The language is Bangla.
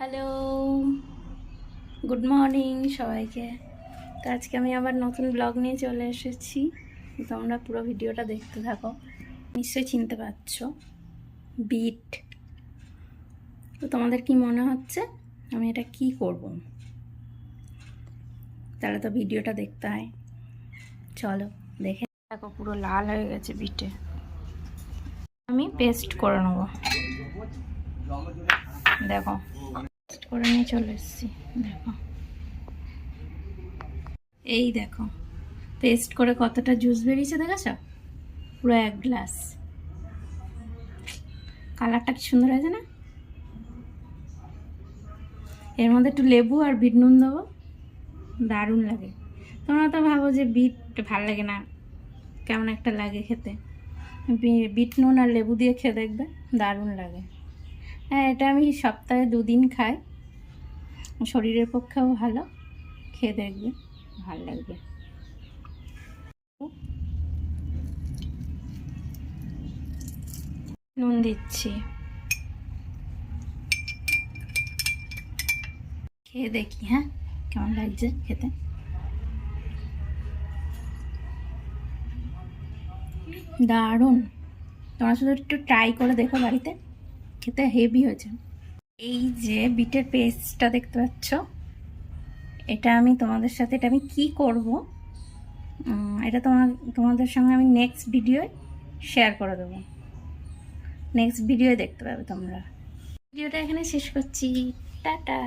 হ্যালো গুড মর্নিং সবাইকে। তো আজকে আমি আবার নতুন ব্লগ নিয়ে চলে এসেছি। তোমরা পুরো ভিডিওটা দেখতে থাকো। নিশ্চয়ই চিনতে পারছ। বিট তো তোমাদের কি মনে হচ্ছে? আমি এটা কি করব? তাহলে তো ভিডিওটা দেখতে হয়। চলো, দেখে দেখো, পুরো লাল হয়ে গেছে বিটে আমি পেস্ট করে নেব। দেখো। করে নিয়ে চলে এসেছি, দেখো। এই দেখো পেস্ট করে কতটা জুস বেরিয়েছে দেখেছ? পুরো এক গ্লাস কালারটা কি সুন্দর হয়েছে না? এর মধ্যে একটু লেবু আর বিট নুন দেবো। দারুণ লাগে। তোমরা তো ভাবো যে বিট ভালো লাগে না, কেমন একটা লাগে খেতে। বিট নুন আর লেবু দিয়ে খেয়ে দেখবে, দারুণ লাগে। হ্যাঁ এটা আমি সপ্তাহে দুদিন খাই। শরীরের পক্ষেও ভালো, খেয়ে দেখবে, ভালো লাগবে। নুন দিচ্ছি। খেয়ে দেখি হ্যাঁ কেমন লাগছে খেতে? দারুণ। তোমরা শুধু একটু ট্রাই করে দেখো বাড়িতে। খেতে হেভি হয়েছে এই যে বিটের পেস্টটা দেখতে পাচ্ছ, এটা আমি তোমাদের সাথে, এটা আমি কি করব? এটা তোমার, তোমাদের সঙ্গে আমি নেক্সট ভিডিওয় শেয়ার করে দেবো। নেক্সট ভিডিও দেখতে পাবে তোমরা। ভিডিওটা এখানে শেষ করছি। টাটা!